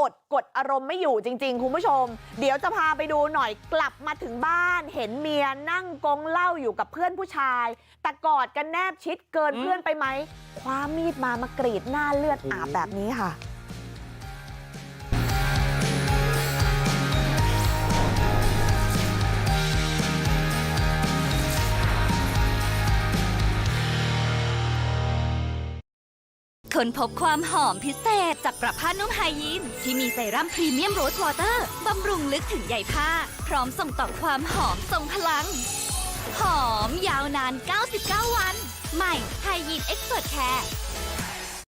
อดกดอารมณ์ไม่อยู่จริงๆคุณผู้ชมเดี๋ยวจะพาไปดูหน่อยกลับมาถึงบ้านเห็นเมียนั่งกงเหล้าอยู่กับเพื่อนผู้ชายแต่กอดกันแนบชิดเกินเพื่อนไปไหมคว้ามีดมามากรีดหน้าเลือดอาบแบบนี้ค่ะ ค้นพบความหอมพิเศษจากประผ้านุ่มไฮยีนที่มีเซรั่มพรีเมียมโรสวอเตอร์บำรุงลึกถึงใยผ้า พร้อมส่งต่อความหอมทรงพลัง หอมยาวนาน 99 วัน ใหม่ไฮยีนเอ็กซ์เพรสแคร์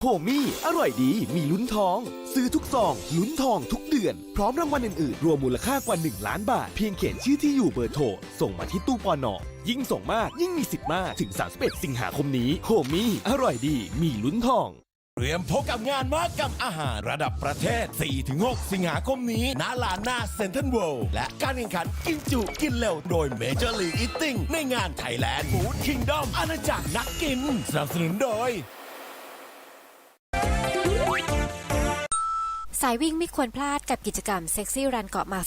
โฮมี่ อร่อยดีมีลุ้นทอง ซื้อทุกซอง ลุ้นทองทุกเดือน พร้อมรางวัลอื่นๆ รวมมูลค่ากว่า 1 ล้านบาท เพียงเขียนชื่อที่อยู่เบอร์โทร ส่งมาที่ตู้ปอนอยิ่งส่งมาก ยิ่งมีสิทธิ์มาก ถึง 31 สิงหาคมนี้โฮมี่ อร่อยดี มีลุ้นทอง เตรียมพบกับงานมหกรรมอาหารระดับประเทศ 4-6 สิงหาคมนี้ ณ ลานหน้าเซ็นทรัลเวิลด์และการแข่งขันกินจุกินเร็ว โดยเมเจอร์ลีอิทติ้งในงานไทยแลนด์ฟู้ดคิงดอมอาณาจักรนักกิน สนับสนุนโดยายวิ่งไม่ควรพลาดกับกิจกรรมเซ็กซี่รันเกาะมา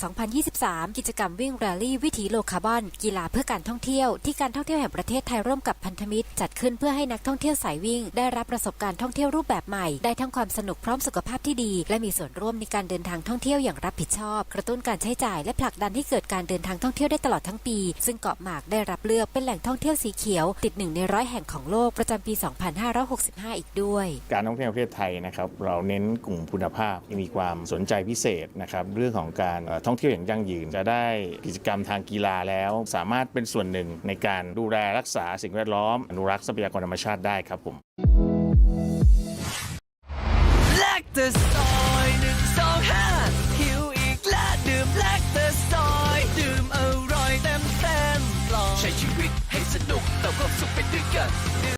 2023 กิจกรรมวิ่งแรลลี่วิถีโลคาร์บอน กีฬาเพื่อการท่องเที่ยว ที่การท่องเที่ยวแห่งประเทศไทยร่วมกับพันธมิตร จัดขึ้นเพื่อให้นักท่องเที่ยวสายวิ่ง ได้รับประสบการณ์ท่องเที่ยวรูปแบบใหม่ ได้ทั้งความสนุกพร้อมสุขภาพที่ดี และมีส่วนร่วมในการเดินทางท่องเที่ยวอย่างรับผิดชอบ กระตุ้นการใช้จ่ายและผลักดันให้เกิดการเดินทางท่องเที่ยวได้ตลอดทั้งปี ซึ่งเกาะหมากได้รับเลือกเป็นแหล่งท่องเที่ยวสีเขียว ติดหนึ่งในร้อยแห่งของโลกประจำปี 2565 อีกด้วย การท่องเที่ยวประเทศไทยนะครับเราเน้นกลุ่มคุณภาพมีความสนใจพิเศษนะครับเรื่องของการเอ่อท่องเที่ยวอย่างยั่งยืน จะได้กิจกรรมทางกีฬาแล้ว สามารถเป็นส่วนหนึ่งในการดูแลรักษาสิ่งแวดล้อมอนุรักษ์ทรัพยากรธรรมชาติได้ครับผม แลกเตอร์ซอยหนึ่งสองห้าหิวอีกแล้วดื่มแลกเตอร์ซอยดื่มอร่อยเต็มเต็มปลอมใช้ชีวิตให้สนุกเติมความสุขไปด้วยกันดื่